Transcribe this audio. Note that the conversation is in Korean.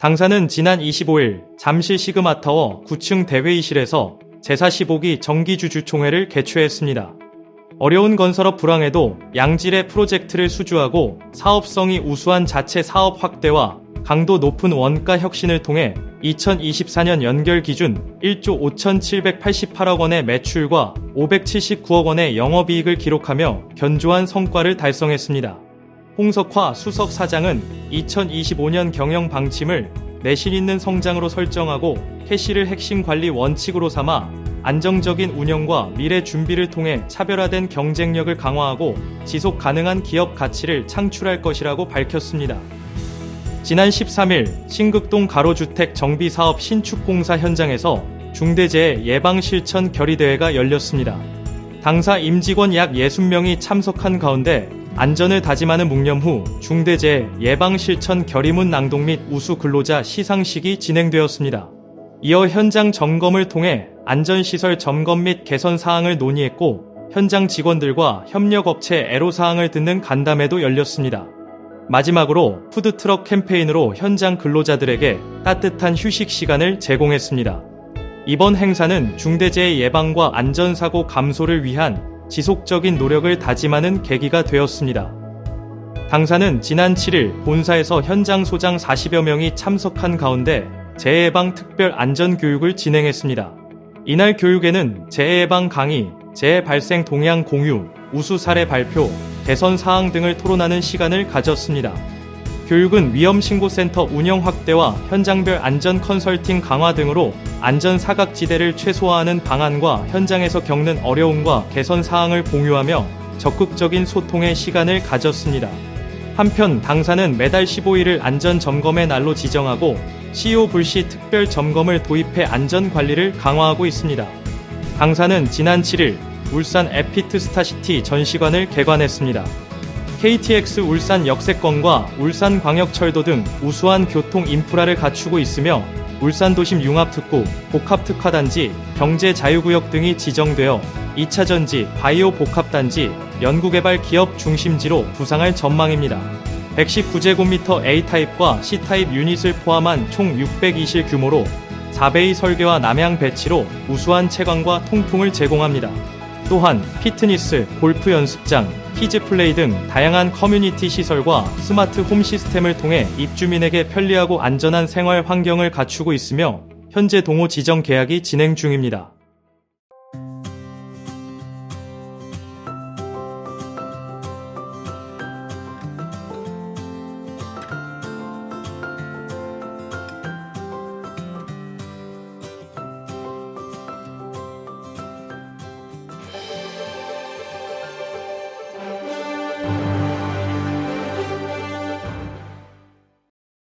당사는 지난 25일 잠실 시그마타워 9층 대회의실에서 제45기 정기주주총회를 개최했습니다. 어려운 건설업 불황에도 양질의 프로젝트를 수주하고 사업성이 우수한 자체 사업 확대와 강도 높은 원가 혁신을 통해 2024년 연결 기준 1조 5,788억 원의 매출과 579억 원의 영업이익을 기록하며 견조한 성과를 달성했습니다. 홍석화 수석 사장은 2025년 경영 방침을 내실 있는 성장으로 설정하고 캐시를 핵심 관리 원칙으로 삼아 안정적인 운영과 미래 준비를 통해 차별화된 경쟁력을 강화하고 지속 가능한 기업 가치를 창출할 것이라고 밝혔습니다. 지난 13일 신극동 가로주택 정비사업 신축공사 현장에서 중대재해 예방실천 결의대회가 열렸습니다. 당사 임직원 약 60명이 참석한 가운데 안전을 다짐하는 묵념 후 중대재해 예방실천 결의문 낭독 및 우수 근로자 시상식이 진행되었습니다. 이어 현장 점검을 통해 안전시설 점검 및 개선 사항을 논의했고 현장 직원들과 협력업체 애로사항을 듣는 간담회도 열렸습니다. 마지막으로 푸드트럭 캠페인으로 현장 근로자들에게 따뜻한 휴식 시간을 제공했습니다. 이번 행사는 중대재해 예방과 안전사고 감소를 위한 지속적인 노력을 다짐하는 계기가 되었습니다. 당사는 지난 7일 본사에서 현장 소장 40여 명이 참석한 가운데 재해예방 특별 안전 교육을 진행했습니다. 이날 교육에는 재해예방 강의, 재해 발생 동향 공유, 우수 사례 발표, 개선 사항 등을 토론하는 시간을 가졌습니다. 교육은 위험신고센터 운영 확대와 현장별 안전 컨설팅 강화 등으로 안전 사각지대를 최소화하는 방안과 현장에서 겪는 어려움과 개선 사항을 공유하며 적극적인 소통의 시간을 가졌습니다. 한편 당사는 매달 15일을 안전 점검의 날로 지정하고 CO 불시 특별 점검을 도입해 안전 관리를 강화하고 있습니다. 당사는 지난 7일 울산 에피트 스타시티 전시관을 개관했습니다. KTX 울산 역세권과 울산광역철도 등 우수한 교통 인프라를 갖추고 있으며 울산 도심 융합특구, 복합특화단지, 경제자유구역 등이 지정되어 2차 전지, 바이오 복합단지, 연구개발 기업 중심지로 부상할 전망입니다. 119제곱미터 A타입과 C타입 유닛을 포함한 총 620실 규모로 4베이 설계와 남향 배치로 우수한 채광과 통풍을 제공합니다. 또한 피트니스, 골프 연습장, 키즈 플레이 등 다양한 커뮤니티 시설과 스마트 홈 시스템을 통해 입주민에게 편리하고 안전한 생활 환경을 갖추고 있으며 현재 동호 지정 계약이 진행 중입니다.